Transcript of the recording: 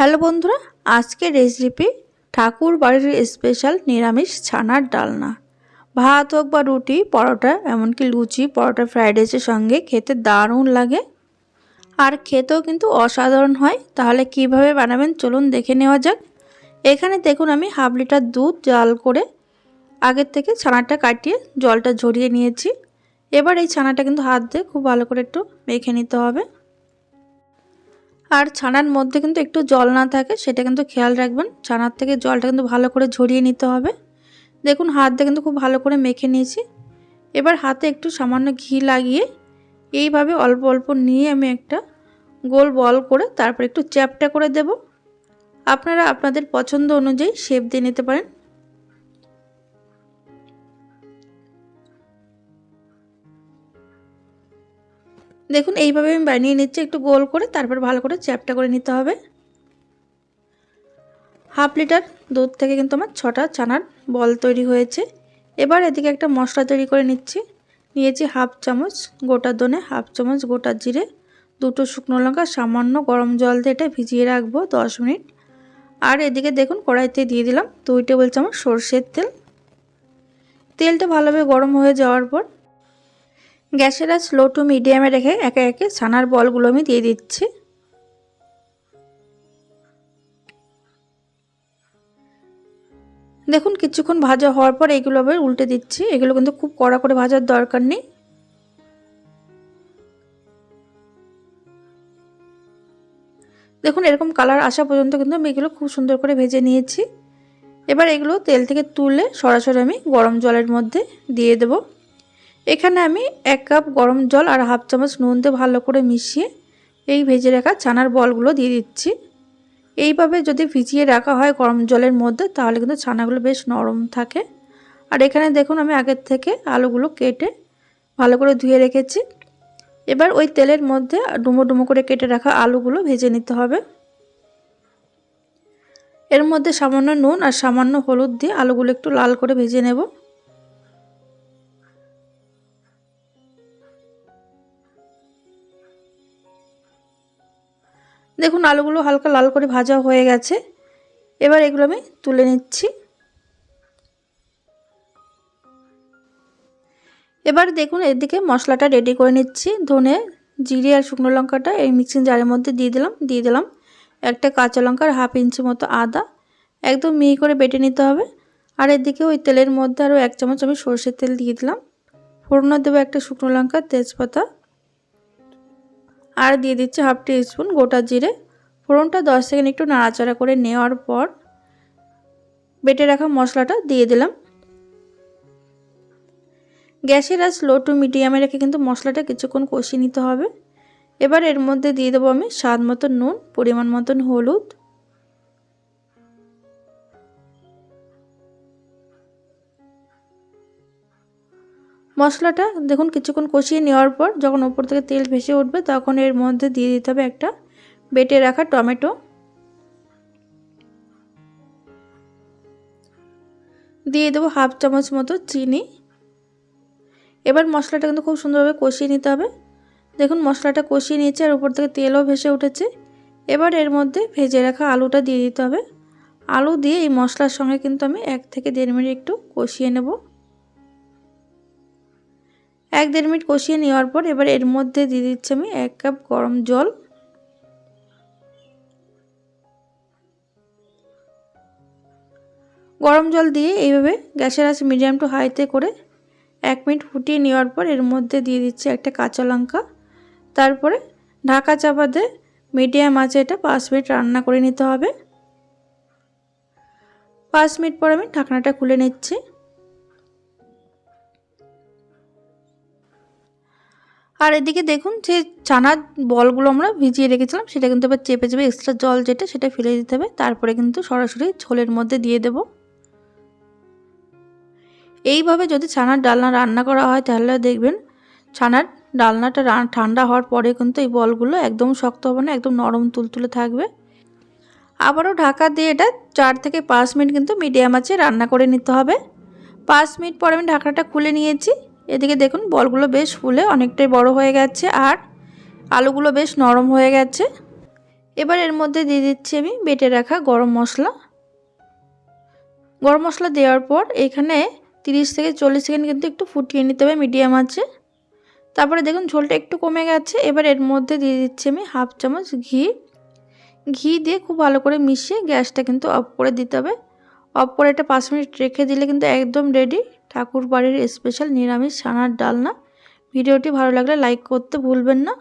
Hello বন্ধুরা আজকের recipe ঠাকুর বাড়ির স্পেশাল নিরামিষ ছানার ডালনা। ভাত হোক বা রুটি, পরোটা, এমনকি লুচি, পরোটা ফ্রাইড রাইসের সঙ্গে খেতে দারুণ লাগে। আর খেতেও কিন্তু অসাধারণ হয়। তাহলে কীভাবে বানাবেন চলুন দেখে নেওয়া যাক। এখানে দেখুন আমি হাফ লিটার দুধ জাল করে আগের থেকে ছানাটা কাটিয়ে জলটা ঝরিয়ে নিয়েছি। এবার এই ছানাটা কিন্তু হাত দিয়ে খুব ভালো করে একটু মেখে নিতে হবে। আর ছানার মধ্যে কিন্তু একটু জল না থাকে, সেটা কিন্তু খেয়াল রাখবেন। ছানার থেকে জলটা কিন্তু ভালো করে ঝরিয়ে নিতে হবে। দেখুন হাত দিয়ে কিন্তু খুব ভালো করে মেখে নিয়েছি। এবার হাতে একটু সামান্য ঘি লাগিয়ে এইভাবে অল্প অল্প নিয়ে আমি একটা গোল বল করে তারপর একটু চ্যাপটা করে দেব। আপনারা আপনাদের পছন্দ অনুযায়ী শেপ দিয়ে নিতে পারেন। দেখুন, এইভাবে আমি বানিয়ে নিচ্ছি, একটু গোল করে, তারপর ভালো করে চ্যাপটা করে নিতে হবে। হাফ লিটার দুধ থেকে কিন্তু আমার ছটা ছানার বল তৈরি হয়েছে। এবার এদিকে একটা মশলা তৈরি করে নিচ্ছি। নিয়েছি হাফ চামচ গোটা দনে হাফ চামচ গোটা জিরে, দুটো শুকনো লঙ্কা, সামান্য গরম জল দিয়ে এটা ভিজিয়ে রাখব দশ মিনিট। আর এদিকে দেখুন, কড়াইতে দিয়ে দিলাম দুই টেবিল চামচ সর্ষের তেল। তেলটা ভালোভাবে গরম হয়ে যাওয়ার পর গ্যাসের আজ লো টু মিডিয়ামে রেখে একে একে ছানার বলগুলো আমি দিয়ে দিচ্ছি। দেখুন, কিছুক্ষণ ভাজা হওয়ার পর এগুলো আবার উল্টে দিচ্ছি। এগুলো কিন্তু খুব কড়া করে ভাজার দরকার নেই। দেখুন, এরকম কালার আসা পর্যন্ত কিন্তু আমি এগুলো খুব সুন্দর করে ভেজে নিয়েছি। এবার এগুলো তেল থেকে তুলে সরাসরি আমি গরম জলের মধ্যে দিয়ে দেবো। এখানে আমি এক কাপ গরম জল আর হাফ চামচ নুন দিয়ে ভালো করে মিশিয়ে এই ভেজে রাখা ছানার বলগুলো দিয়ে দিচ্ছি। এইভাবে যদি ভিজিয়ে রাখা হয় গরম জলের মধ্যে, তাহলে কিন্তু ছানাগুলো বেশ নরম থাকে। আর এখানে দেখুন আমি আগের থেকে আলুগুলো কেটে ভালো করে ধুয়ে রেখেছি। এবার ওই তেলের মধ্যে ডুমো ডুমো করে কেটে রাখা আলুগুলো ভেজে নিতে হবে। এর মধ্যে সামান্য নুন আর সামান্য হলুদ দিয়ে আলুগুলো একটু লাল করে ভেজে নেব। দেখুন, আলুগুলো হালকা লাল করে ভাজা হয়ে গেছে। এবার এগুলো আমি তুলে নিচ্ছি। এবার দেখুন, এদিকে মশলাটা রেডি করে নিচ্ছি। ধনে, জিরে আর শুকনো লঙ্কাটা এই মিক্সিং জারের মধ্যে দিয়ে দিলাম দিয়ে দিলাম। একটা কাঁচা লঙ্কার হাফ ইঞ্চি মতো আদা। একদম মিহি করে বেটে নিতে হবে। আর এদিকে ওই তেলের মধ্যে আরও এক চামচ আমি সর্ষের তেল দিয়ে দিলাম। ফোড়নো দেবো একটা শুকনো লঙ্কা, তেজপাতা। আর দিয়ে দিচ্ছি হাফ টি স্পুন গোটা জিরে। ফোড়নটা দশ সেকেন্ড একটু নাড়াচাড়া করে নেওয়ার পর বেটে রাখা মশলাটা দিয়ে দিলাম। গ্যাসের আজ লো টু মিডিয়ামে রেখে কিন্তু মশলাটা কিছুক্ষণ কষিয়ে নিতে হবে। এবার এর মধ্যে দিয়ে দেবো আমি স্বাদ মতো নুন, পরিমাণ মতন হলুদ মশলাটা দেখুন কিছুক্ষণ কষিয়ে নেওয়ার পর যখন ওপর থেকে তেল ভেসে উঠবে তখন এর মধ্যে দিয়ে দিতে হবে একটা বেটে রাখা টমেটো। দিয়ে দেবো হাফ চামচ মতো চিনি। এবার মশলাটা কিন্তু খুব সুন্দরভাবে কষিয়ে নিতে হবে। দেখুন মশলাটা কষিয়ে নিয়েছে আর উপর থেকে তেলও ভেসে উঠেছে। এবার এর মধ্যে ভেজে রাখা আলুটা দিয়ে দিতে হবে। আলু দিয়ে এই মশলার সঙ্গে কিন্তু আমি এক থেকে দেড় মিনিট একটু কষিয়ে নেব। এক দেড় মিনিট কষিয়ে নেওয়ার পর এবার এর মধ্যে দিয়ে দিচ্ছি আমি এক কাপ গরম জল। গরম জল দিয়ে এইভাবে গ্যাসের আঁচ মিডিয়াম টু হাইতে করে এক মিনিট ফুটিয়ে নেওয়ার পর এর মধ্যে দিয়ে দিচ্ছি একটা কাঁচা লঙ্কা। তারপরে ঢাকা চাপা দিয়ে মিডিয়াম আঁচে এটা পাঁচ মিনিট রান্না করে নিতে হবে। পাঁচ মিনিট পর আমি ঢাকনাটা খুলে নিচ্ছি। আর এদিকে দেখুন যে চানার বলগুলো আমরা ভিজিয়ে রেখেছিলাম, সেটা কিন্তু এবার চেপে চেপে এক্সট্রা জল যেটা, সেটা ফেলে দিতে হবে। তারপরে কিন্তু সরাসরি ঝোলের মধ্যে দিয়ে দেব। এইভাবে যদি ছানার ডালনা রান্না করা হয়, তাহলে দেখবেন ছানার ডালনাটা ঠান্ডা হওয়ার পরে কিন্তু এই বলগুলো একদম শক্ত হবে না, একদম নরম তুলতুলে থাকবে। আবারও ঢাকা দিয়ে এটা চার থেকে পাঁচ মিনিট কিন্তু মিডিয়াম আছে রান্না করে নিতে হবে। পাঁচ মিনিট পর আমি ঢাকাটা খুলে নিয়েছি। এদিকে দেখুন, বলগুলো বেশ ফুলে অনেকটাই বড় হয়ে গেছে আর আলুগুলো বেশ নরম হয়ে গেছে। এবার এর মধ্যে দিয়ে দিচ্ছি আমি বেটে রাখা গরম মশলা। গরম মশলা দেওয়ার পর এখানে তিরিশ থেকে চল্লিশ সেকেন্ড কিন্তু একটু ফুটিয়ে নিতে হবে, মিডিয়াম আছে। তারপরে দেখুন, ঝোলটা একটু কমে গেছে। এবার এর মধ্যে দিয়ে দিচ্ছি আমি হাফ চামচ ঘি। ঘি দিয়ে খুব ভালো করে মিশিয়ে গ্যাসটা কিন্তু অফ করে দিতে হবে। অফ করে একটা পাঁচ মিনিট রেখে দিলে কিন্তু একদম রেডি ঠাকুর বাড়ির স্পেশাল নিরামিষ ছানার ডালনা। ভিডিওটি ভালো লাগলে লাইক করতে ভুলবেন না।